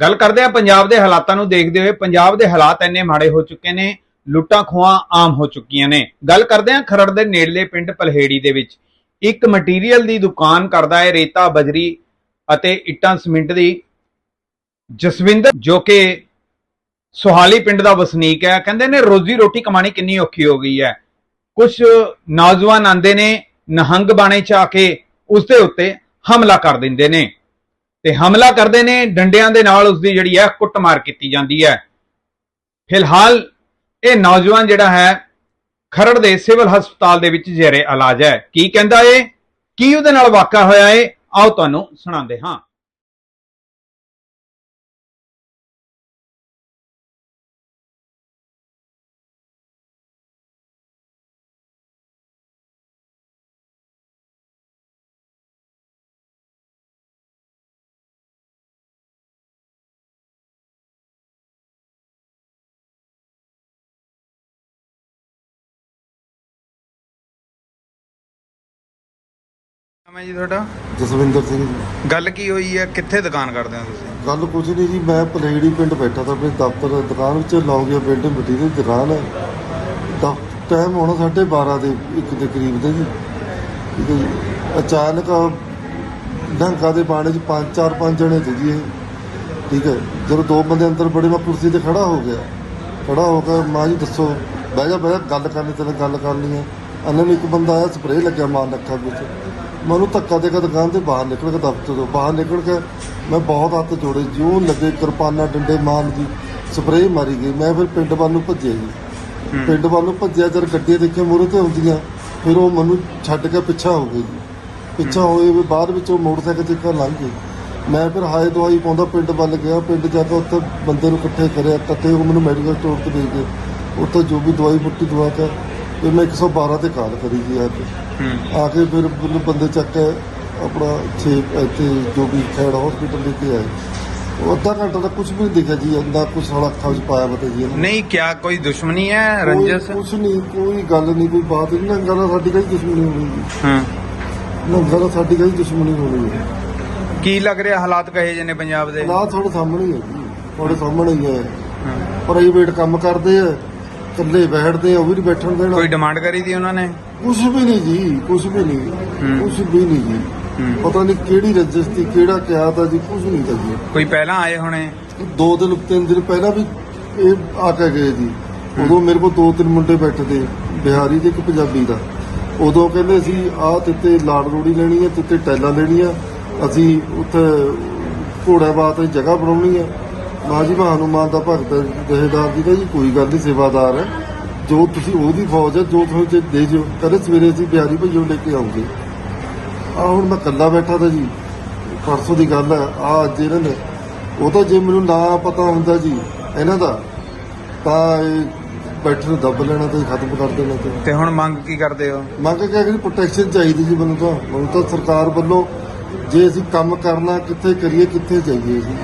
ਗੱਲ ਕਰਦੇ ਆ ਪੰਜਾਬ ਦੇ ਹਾਲਾਤਾਂ ਨੂੰ ਦੇਖਦੇ ਹੋਏ। ਪੰਜਾਬ ਦੇ ਹਾਲਾਤ ਇੰਨੇ ਮਾੜੇ ਹੋ ਚੁੱਕੇ ਨੇ, ਲੁੱਟਾਂ ਖੋਹਾਂ ਆਮ ਹੋ ਚੁੱਕੀਆਂ ਨੇ। ਗੱਲ ਕਰਦੇ ਆ ਖਰੜ ਦੇ ਨੇੜਲੇ ਪਿੰਡ ਪਲਹੇੜੀ ਦੇ ਵਿੱਚ। ਇੱਕ ਮਟੀਰੀਅਲ ਦੀ ਦੁਕਾਨ ਕਰਦਾ ਹੈ ਰੇਤਾ, ਬਜਰੀ ਅਤੇ ਇੱਟਾਂ ਸੀਮਿੰਟ ਦੀ। ਜਸਵਿੰਦਰ, ਜੋ ਕਿ ਸੁਹਾਲੀ ਪਿੰਡ ਦਾ ਵਸਨੀਕ ਹੈ, ਕਹਿੰਦੇ ਨੇ ਰੋਜ਼ੀ ਰੋਟੀ ਕਮਾਣੀ ਕਿੰਨੀ ਔਖੀ ਹੋ ਗਈ ਹੈ। ਕੁਝ ਨੌਜਵਾਨ ਆਂਦੇ ਨੇ, ਨਹੰਗ ਬਾਣੇ ਚ ਆ ਕੇ ਉਸ ਦੇ ਉੱਤੇ ਹਮਲਾ ਕਰ ਦਿੰਦੇ ਨੇ। ਤੇ ਹਮਲਾ ਕਰਦੇ ਨੇ, ਡੰਡਿਆਂ ਦੇ ਨਾਲ ਉਸ ਦੀ ਜਿਹੜੀ ਹੈ ਕੁੱਟਮਾਰ ਕੀਤੀ ਜਾਂਦੀ ਹੈ। ਫਿਲਹਾਲ ਇਹ ਨੌਜਵਾਨ ਜਿਹੜਾ ਹੈ, ਖਰੜ ਦੇ ਸਿਵਲ ਹਸਪਤਾਲ ਦੇ ਵਿੱਚ ਜੇਰੇ ਇਲਾਜ ਹੈ। ਕੀ ਕਹਿੰਦਾ ਏ ਕੀ ਉਹਦੇ ਨਾਲ ਵਾਕਾ ਹੋਇਆ ਏ ਆਓ ਤੁਹਾਨੂੰ ਸੁਣਾਉਂਦੇ ਹਾਂ। ਮੈਂ ਜੀ ਤੁਹਾਡਾ? ਜਸਵਿੰਦਰ ਸਿੰਘ ਜੀ। ਗੱਲ ਕੀ ਹੋਈ ਹੈ? ਕਿੱਥੇ ਦੁਕਾਨ ਕਰਦੇ ਹੋ ਤੁਸੀਂ? ਗੱਲ ਕੁਝ ਨਹੀਂ ਜੀ ਮੈਂ ਪਲੇੜੀ ਪਿੰਡ ਬੈਠਾ ਤਾਂ ਆਪਣੇ ਦਫ਼ਤਰ ਦੁਕਾਨ ਵਿੱਚ ਲੌਂਗੀਆ ਪਿੰਡ ਮਟੀਰੀਅਲ ਦੁਕਾਨ ਹੈ। ਤਾਂ ਟਾਈਮ ਹੋਣਾ ਸਾਢੇ 12 ਦੇ ਇੱਕ ਦੇ ਕਰੀਬ ਦੇ ਜੀ। ਠੀਕ ਹੈ ਜੀ। ਅਚਾਨਕ ਢੰਕਾ ਦੇ ਬਾਣੇ 'ਚ ਪੰਜ ਚਾਰ ਪੰਜ ਜਣੇ ਸੀ ਜੀ ਇਹ। ਠੀਕ ਹੈ। ਜਦੋਂ ਦੋ ਬੰਦੇ ਅੰਦਰ ਬੜੇ ਮੈਂ ਕੁਰਸੀ ਤੇ ਖੜਾ ਹੋ ਗਿਆ। ਖੜਾ ਹੋ ਕੇ ਮਾਂ ਜੀ ਦੱਸੋ ਬਹਿ ਜਾ ਬਹਿ ਜਾ ਗੱਲ ਕਰਨੀ ਤੇਰੇ ਗੱਲ ਕਰਨੀ ਹੈ। ਇਹਨਾਂ ਨੂੰ ਇੱਕ ਬੰਦਾ ਆਇਆ ਸਪਰੇਅ ਲੱਗਿਆ ਮਾਰਨ ਅੱਖਾਂ ਵਿੱਚ। ਮੈਂ ਉਹਨੂੰ ਧੱਕਾ ਦੇ ਕੇ ਦੁਕਾਨ ਤੇ ਬਾਹਰ ਨਿਕਲ ਕੇ ਦਫ਼ਤਰ ਤੋਂ ਬਾਹਰ ਨਿਕਲ ਕੇ ਮੈਂ ਬਹੁਤ ਹੱਥ ਜੋੜੇ ਜਿਉਂ ਲੱਗੇ ਕਿਰਪਾਨਾਂ ਡੰਡੇ ਮਾਰਨ ਦੀ ਸਪਰੇਅ ਮਾਰੀ ਗਈ। ਮੈਂ ਫਿਰ ਪਿੰਡ ਵੱਲ ਨੂੰ ਭੱਜਿਆ ਜੀ। ਪਿੰਡ ਵੱਲ ਨੂੰ ਭੱਜਿਆ ਜਦ ਗੱਡੀਆਂ ਦੇਖੇ ਮੂਹਰੇ ਤੇ ਆਉਂਦੀਆਂ ਫਿਰ ਉਹ ਮੈਨੂੰ ਛੱਡ ਕੇ ਪਿੱਛਾ ਹੋ ਗਈ ਜੀ। ਪਿੱਛਾ ਹੋਏ ਵੀ ਬਾਅਦ ਵਿੱਚ ਉਹ ਮੋਟਰਸਾਈਕਲ ਤੇ ਇੱਕ ਲੰਘ ਗਏ। ਮੈਂ ਫਿਰ ਹਾਏ ਦਵਾਈ ਪਾਉਂਦਾ ਪਿੰਡ ਵੱਲ ਗਿਆ। ਪਿੰਡ ਜਾ ਕੇ ਉੱਥੇ ਬੰਦੇ ਨੂੰ ਇਕੱਠੇ ਕਰਿਆ ਇਕੱਠੇ ਉਹ ਮੈਨੂੰ ਮੈਡੀਕਲ ਸਟੋਰ ਤੇ ਦੇ ਗਏ। ਉੱਥੇ ਜੋ ਵੀ ਦਵਾਈ ਬੁੱਟੀ ਦਵਾ ਕੇ ਫਿਰ ਮੈਂ 112 ਤੇ ਕਾਲ ਕਰੀ ਜੀ ਆ ਕੇ ਆ ਕੇ ਫਿਰ ਮੈਨੂੰ ਬੰਦੇ ਚੱਕ ਕੇ ਆਪਣਾ ਛੇ ਇੱਥੇ ਜੋ ਵੀ ਖੈੜ ਹਸਪੀਟਲ ਲੈ ਕੇ ਆਏ। ਅੱਧਾ ਘੰਟਾ ਤਾਂ ਕੁਝ ਵੀ ਨਹੀਂ ਦਿਖਿਆ ਜੀ ਅੰਦਾ ਕੁਝ ਸਾਲਾ ਅੱਖਾਂ ਵਿੱਚ ਪਾਇਆ ਬਤਾ ਜੀ ਇਹਨੇ। ਨਹੀਂ ਕਿਆ ਕੋਈ ਦੁਸ਼ਮਣੀ ਹੈ ਕੋਈ ਰੰਜਸ? ਕੁਛ ਨਹੀਂ ਕੋਈ ਗੱਲ ਨਹੀਂ ਕੋਈ ਬਾਤ ਨਹੀਂ ਨਾ ਗੱਲ ਸਾਡੀ ਕਈ ਦੁਸ਼ਮਣੀ ਹੋਣੀ ਜੀ ਹਾਂ। ਨਾ ਗੱਲ ਸਾਡੀ ਕਈ ਦੁਸ਼ਮਣੀ ਹੋਣੀ ਹੈ ਕੀ ਲੱਗ ਰਿਹਾ ਹਾਲਾਤ ਕਹੇ ਜੇ ਨੇ ਪੰਜਾਬ ਦੇ? ਨਾ ਤੁਹਾਡੇ ਸਾਹਮਣੇ ਹੀ ਹੈ ਜੀ ਤੁਹਾਡੇ ਸਾਹਮਣੇ ਹੀ ਹੈ। ਪ੍ਰਾਈਵੇਟ ਕੰਮ ਕਰਦੇ ਆ ਇਕੱਲੇ ਬੈਠਦੇ ਆ ਉਹ ਵੀ ਨਹੀਂ ਬੈਠਣ ਦੇਣਾ। ਕੋਈ ਡਿਮਾਂਡ ਕਰੀ ਦੀ ਉਹਨਾਂ ਨੇ? ਕੁਝ ਵੀ ਨਹੀਂ ਜੀ ਕੁਝ ਵੀ ਨਹੀਂ। ਕੁਝ ਵੀ ਨਹੀਂ ਜੀ। ਪਤਾ ਨਹੀਂ ਕਿਹੜੀ ਰਜਿਸਟਰੀ ਕਿਹੜਾ ਕਿਹਾ ਤਾਂ ਜੀ ਕੁਝ ਨਹੀਂ ਤਾਂ ਜੀ। ਕੋਈ ਪਹਿਲਾਂ ਆਏ ਹੋਣੇ? ਦੋ ਦਿਨ ਤਿੰਨ ਦਿਨ ਪਹਿਲਾਂ ਵੀ ਇਹ ਆ ਕੇ ਗਏ ਜੀ। ਉਦੋਂ ਮੇਰੇ ਕੋਲ ਦੋ ਤਿੰਨ ਮੁੰਡੇ ਬੈਠੇ ਤੇ ਬਿਹਾਰੀ ਤੇ ਇੱਕ ਪੰਜਾਬੀ ਦਾ। ਉਦੋਂ ਕਹਿੰਦੇ ਸੀ ਆਹ ਤਿੱਤੇ ਲਾੜ ਰੋੜੀ ਲੈਣੀ ਹੈ ਤਿੱਤੇ ਟੈਲਾਂ ਲੈਣੀਆਂ ਅਸੀਂ ਉੱਥੇ ਘੋੜਾ ਬਾਤ ਦੀ ਜਗ੍ਹਾ ਬਣਾਉਣੀ ਹੈ ਮਾਂ ਜੀ ਮਾ ਹਨੂਮਾਨ ਦਾ ਭਗਤ ਹੈ, ਜਥੇਦਾਰ ਜੀ ਦਾ ਜੀ ਕੋਈ ਗੱਲ ਨਹੀਂ ਸੇਵਾਦਾਰ ਹੈ। ਜੋ ਤੁਸੀਂ ਉਹਦੀ ਫੌਜ ਹੈ ਜੋ ਤੁਹਾਨੂੰ ਜੇ ਦੇ ਜਿਓ। ਕਹਿੰਦੇ ਸਵੇਰੇ ਅਸੀਂ ਬਿਹਾਰੀ ਭਈਓ ਲੈ ਕੇ ਆਉਂਗੇ। ਆ ਹੁਣ ਮੈਂ ਇਕੱਲਾ ਬੈਠਾ ਤਾਂ ਜੀ ਪਰਸੋਂ ਦੀ ਗੱਲ ਹੈ ਆ ਅੱਜ ਇਹਨਾਂ ਨੇ ਉਹ ਤਾਂ ਜੇ ਮੈਨੂੰ ਨਾ ਪਤਾ ਹੁੰਦਾ ਜੀ ਇਹਨਾਂ ਦਾ ਤਾਂ ਬੈਠੇ ਨੂੰ ਦੱਬ ਲੈਣਾ ਤੇ ਖਤਮ ਕਰ ਦੇਣਾ ਤੇ। ਤੇ ਹੁਣ ਮੰਗ ਕੀ ਕਰਦੇ ਹੋ? ਮੰਗ ਕੇ ਕਿ ਪ੍ਰੋਟੈਕਸ਼ਨ ਚਾਹੀਦੀ ਜੀ ਮੈਨੂੰ ਤਾਂ। ਮੈਨੂੰ ਤਾਂ ਸਰਕਾਰ ਵੱਲੋਂ ਜੇ ਅਸੀਂ ਕੰਮ ਕਰਨਾ ਕਿੱਥੇ ਕਰੀਏ ਕਿੱਥੇ ਜਾਈਏ ਅਸੀਂ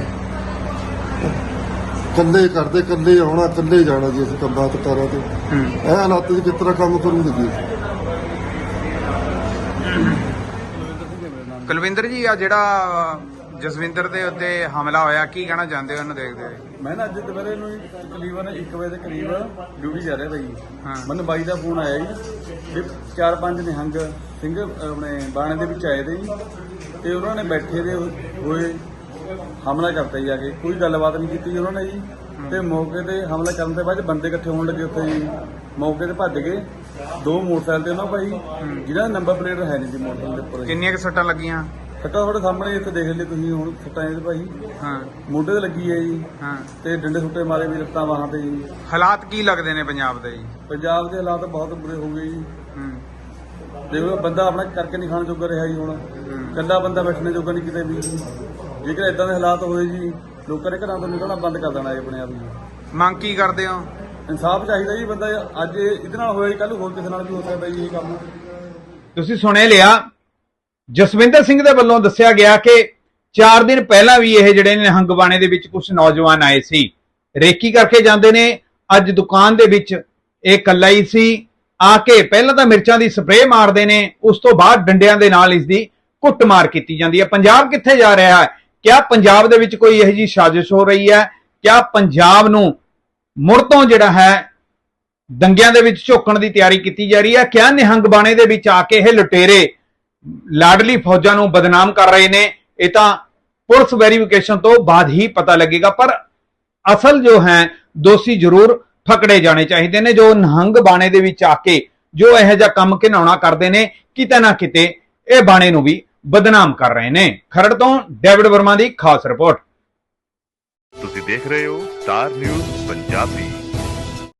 ਕੱਲੇ ਕਰਦੇ ਕੱਲੇ ਆਉਣਾ ਕੱਲੇ ਜਾਣਾ ਜੀ ਅਸੀਂ ਤੇ ਕਰਾਂ ਤੇ। ਇਹ ਹਾਲਾਤ 'ਚ ਕਿਸ ਤਰ੍ਹਾਂ ਕੰਮ ਕਰੂਗੇ ਜੀ? ਕੁਲਵਿੰਦਰ ਜੀ ਆ ਜਿਹੜਾ ਜਸਵਿੰਦਰ ਦੇ ਉੱਤੇ ਹਮਲਾ ਹੋਇਆ ਕੀ ਕਹਿਣਾ ਚਾਹੁੰਦੇ ਹੋ ਉਹਨੂੰ ਦੇਖਦੇ ਹੋਏ? ਮੈਂ ਨਾ ਅੱਜ ਦੁਪਹਿਰੇ ਨੂੰ ਤਕਰੀਬਨ 1 ਵਜੇ ਦੇ ਕਰੀਬ ਡਿਊਟੀ ਜਾ ਰਿਹਾ ਹਾਂ। ਮੈਨੂੰ ਬਾਈ ਦਾ ਫੋਨ ਆਇਆ ਜੀ ਵੀ ਚਾਰ ਪੰਜ ਨਿਹੰਗ ਸਿੰਘ ਆਪਣੇ ਬਾਣੇ ਦੇ ਵਿੱਚ ਆਏ ਤੇ ਜੀ ਤੇ ਉਹਨਾਂ ਨੇ ਬੈਠੇ ਦੇ ਹੋਏ ਹਮਲਾ ਕਰਤਾ ਜੀ ਆ ਕੇ। ਕੋਈ ਗੱਲਬਾਤ ਨਹੀਂ ਕੀਤੀ ਉਹਨਾਂ ਨੇ ਜੀ। ਤੇ ਮੌਕੇ ਤੇ ਹਮਲਾ ਕਰਨ ਤੋਂ ਬਾਅਦ ਬੰਦੇ ਇਕੱਠੇ ਹੋਣ ਲੱਗੇ ਉੱਥੇ ਜੀ। ਮੌਕੇ ਤੇ ਭੱਜ ਗਏ। ਦੋ ਮੋਟਰਸਾਈਕਲ ਤੇ ਉਹਨਾਂ ਭਾਈ ਜਿਹਨਾਂ ਦਾ ਨੰਬਰ ਪਲੇਟ ਹੈ ਨਹੀਂ ਸੀ ਮੋਟਰਸਾਈਕਲ ਦੇ ਉੱਪਰ ਕਿੰਨੀਆਂ ਕਿ ਸੱਟਾਂ ਲੱਗੀਆਂ? ਸੱਟਾ ਤੁਹਾਡੇ ਸਾਹਮਣੇ ਇੱਥੇ ਦੇਖ ਲਈ ਤੁਸੀਂ ਹੁਣ ਸੱਟਾਂ ਇਹਦੇ ਭਾਈ। ਹਾਂ। ਮੋਢੇ ਤੇ ਲੱਗੀ ਹੈ ਜੀ। ਹਾਂ। ਤੇ ਡੰਡੇ ਸੁੱਟੇ ਮਾਰੇ ਵੀ ਲੱਤਾਂ ਬਾਹਾਂ ਤੇ ਜੀ। ਹਾਲਾਤ ਕੀ ਲੱਗਦੇ ਨੇ ਪੰਜਾਬ ਦੇ ਜੀ? ਪੰਜਾਬ ਦੇ ਹਾਲਾਤ ਬਹੁਤ ਬੁਰੇ ਹੋ ਗਏ ਜੀ। ਹੂੰ। ਦੇਖੋ ਬੰਦਾ ਆਪਣਾ ਕਰਕੇ ਨਹੀਂ ਖਾਣ ਜੋਗਾ ਰਿਹਾ ਜੀ ਹੁਣ। ਕੱਲਾ ਬੰਦਾ ਬੈਠਣੇ ਜੋਗਾ ਨਹੀਂ ਕਿਤੇ ਵੀ। ਜੇਕਰ ਇਦਾਂ ਦੇ ਹਾਲਾਤ ਹੋਏ ਜੀ ਲੋਕਾਂ ਨੇ ਘਰਾਂ ਤੋਂ ਨਿਕਲਣਾ ਬੰਦ ਕਰ ਦੇਣਾ ਜੀ ਆਪਣੇ ਆਪ ਜੀ ਮੰਗ ਕੀ ਕਰਦੇ ਹੋ? ਇਨਸਾਫ ਚਾਹੀਦਾ ਜੀ ਬੰਦਾ ਅੱਜ ਇਹਦੇ ਨਾਲ ਹੋਇਆ ਕੱਲ ਹੋਰ ਕਿਸੇ ਨਾਲ ਵੀ ਹੋ ਸਕਦਾ ਜੀ ਇਹ ਕੰਮ। ਤੁਸੀਂ ਸੁਣੇ ਲਿਆ ਜਸਵਿੰਦਰ ਸਿੰਘ ਦੇ ਵੱਲੋਂ ਦੱਸਿਆ ਗਿਆ ਕਿ 4 ਦਿਨ ਪਹਿਲਾਂ ਵੀ ਇਹ ਜਿਹੜੇ ਨੇ ਹੰਗਵਾਣੇ ਦੇ ਵਿੱਚ ਕੁਝ ਨੌਜਵਾਨ ਆਏ ਸੀ। ਰੇਕੀ ਕਰਕੇ ਜਾਂਦੇ ਨੇ ਅੱਜ ਦੁਕਾਨ ਦੇ ਵਿੱਚ ਇਹ ਇਕੱਲਾ ਹੀ ਸੀ। ਆ ਕੇ ਪਹਿਲਾਂ ਤਾਂ ਮਿਰਚਾਂ ਦੀ ਸਪਰੇਅ ਮਾਰਦੇ ਨੇ ਉਸ ਤੋਂ ਬਾਅਦ ਡੰਡਿਆਂ ਦੇ ਨਾਲ ਇਸ ਦੀ ਕੁੱਟਮਾਰ ਕੀਤੀ ਜਾਂਦੀ ਹੈ। ਪੰਜਾਬ ਕਿੱਥੇ ਜਾ ਰਿਹਾ ਹੈ? ਕਿਆ ਪੰਜਾਬ ਦੇ ਵਿੱਚ ਕੋਈ ਇਹੋ ਜਿਹੀ ਸਾਜ਼ਿਸ਼ ਹੋ ਰਹੀ ਹੈ? ਕਿਆ ਪੰਜਾਬ ਨੂੰ ਮੁੜ ਤੋਂ ਜਿਹੜਾ ਹੈ, ਦੰਗਿਆਂ ਦੇ ਵਿੱਚ ਝੋਕਣ ਦੀ ਤਿਆਰੀ ਕੀਤੀ ਜਾ ਰਹੀ ਹੈ? ਕਿਆ ਨਿਹੰਗ ਬਾਣੇ ਦੇ ਵਿੱਚ ਆ ਕੇ ਇਹ ਲੁਟੇਰੇ ਲਾਡਲੀ ਫੌਜਾਂ ਨੂੰ ਬਦਨਾਮ ਕਰ ਰਹੇ ਨੇ? ਇਹ ਤਾਂ ਪੁਲਿਸ ਵੈਰੀਫਿਕੇਸ਼ਨ ਤੋਂ ਬਾਅਦ ਹੀ ਪਤਾ ਲੱਗੇਗਾ, ਪਰ ਅਸਲ ਜੋ ਹੈ, ਦੋਸ਼ੀ ਜ਼ਰੂਰ ਫਕੜੇ ਜਾਣੇ ਚਾਹੀਦੇ ਨੇ, ਜੋ ਨਿਹੰਗ ਬਾਣੇ ਦੇ ਵਿੱਚ ਆ ਕੇ ਜੋ ਇਹੋ ਜਿਹਾ ਕੰਮ ਘਿਨਾਉਣਾ ਕਰਦੇ ਨੇ, ਕਿਤੇ ਨਾ ਕਿਤੇ ਇਹ ਬਾਣੇ ਨੂੰ ਵੀ ਬਦਨਾਮ ਕਰ ਰਹੇ ਨੇ। ਖਰੜ ਤੋਂ ਡੇਵਿਡ ਵਰਮਾ ਦੀ ਖਾਸ ਰਿਪੋਰਟ। ਤੁਸੀਂ ਦੇਖ ਰਹੇ ਹੋ ਸਟਾਰ ਨਿਊਜ਼ ਪੰਜਾਬੀ।